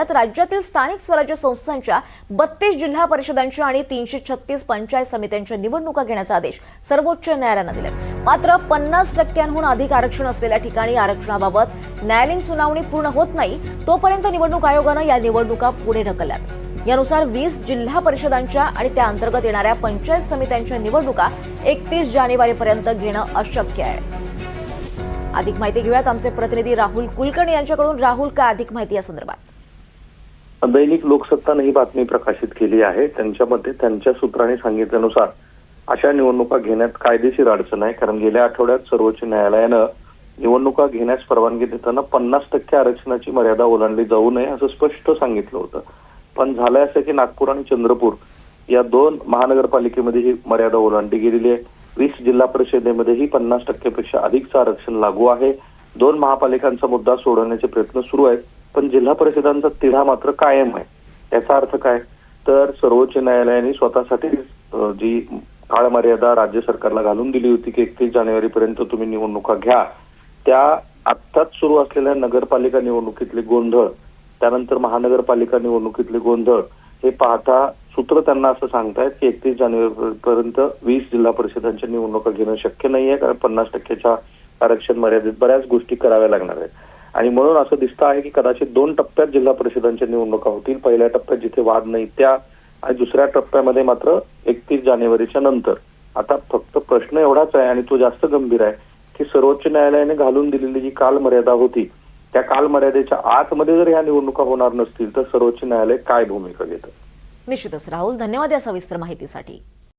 यात राज्यातील स्थानिक स्वराज्य संस्थांच्या बत्तीस जिल्हा परिषदांच्या आणि तीनशे छत्तीस पंचायत समित्यांच्या निवडणुका घेण्याचा आदेश सर्वोच्च न्यायालयानं दिले मात्र पन्नास टक्क्यांहून अधिक आरक्षण असलेल्या ठिकाणी आरक्षणाबाबत न्यायालयीन सुनावणी पूर्ण होत नाही तोपर्यंत निवडणूक आयोगानं या निवडणुका पुढे ढकलल्यात. यानुसार वीस जिल्हा परिषदांच्या आणि त्या अंतर्गत येणाऱ्या पंचायत समित्यांच्या निवडणुका एकतीस जानेवारीपर्यंत घेणं अशक्य आहे. अधिक माहिती घेऊयात. आमचे प्रतिनिधी राहुल कुलकर्णी यांच्याकडून. राहुल काय अधिक माहिती या संदर्भात? दैनिक लोकसत्तानं ही बातमी प्रकाशित केली आहे. त्यांच्यामध्ये त्यांच्या सूत्रांनी सांगितल्यानुसार अशा निवडणुका घेण्यात कायदेशीर अडचण आहे. कारण गेल्या आठवड्यात सर्वोच्च न्यायालयानं निवडणुका घेण्यास परवानगी देताना पन्नास टक्के आरक्षणाची मर्यादा ओलांडली जाऊ नये असं स्पष्ट सांगितलं होतं. पण झालंय असं की नागपूर आणि चंद्रपूर या दोन महानगरपालिकेमध्ये ही मर्यादा ओलांडली गेलेली आहे. वीस जिल्हा परिषदेमध्येही पन्नास टक्केपेक्षा अधिकचं आरक्षण लागू आहे. दोन महापालिकांचा मुद्दा सोडवण्याचे प्रयत्न सुरू आहेत. पण जिल्हा परिषदांचा तिढा मात्र कायम आहे. याचा अर्थ काय? तर सर्वोच्च न्यायालयाने स्वतःसाठी जी काळमर्यादा राज्य सरकारला घालून दिली होती की एकतीस जानेवारीपर्यंत तुम्ही निवडणुका घ्या त्या आत्ताच सुरू असलेल्या नगरपालिका निवडणुकीतले गोंधळ त्यानंतर महानगरपालिका निवडणुकीतले गोंधळ हे पाहता सूत्र त्यांना असं सांगतायत की एकतीस जानेवारीपर्यंत वीस जिल्हा परिषदांच्या निवडणुका घेणं शक्य नाहीये कारण पन्नास टक्क्याच्या आरक्षण मर्यादेत बऱ्याच गोष्टी कराव्या लागणार आहेत. आणि म्हणून असं दिसतं आहे की कदाचित दोन टप्प्यात जिल्हा परिषदांच्या निवडणुका होतील. पहिल्या टप्प्यात जिथे वाद नाही त्या आणि दुसऱ्या टप्प्यामध्ये मात्र एकतीस जानेवारीच्या नंतर. आता फक्त प्रश्न एवढाच आहे आणि तो जास्त गंभीर आहे की सर्वोच्च न्यायालयाने घालून दिलेली जी काल मर्यादा होती त्या काल मर्यादेच्या आतमध्ये जर ह्या निवडणुका होणार नसतील तर सर्वोच्च न्यायालय काय भूमिका घेतं? निश्चितच. राहुल धन्यवाद या सविस्तर माहितीसाठी.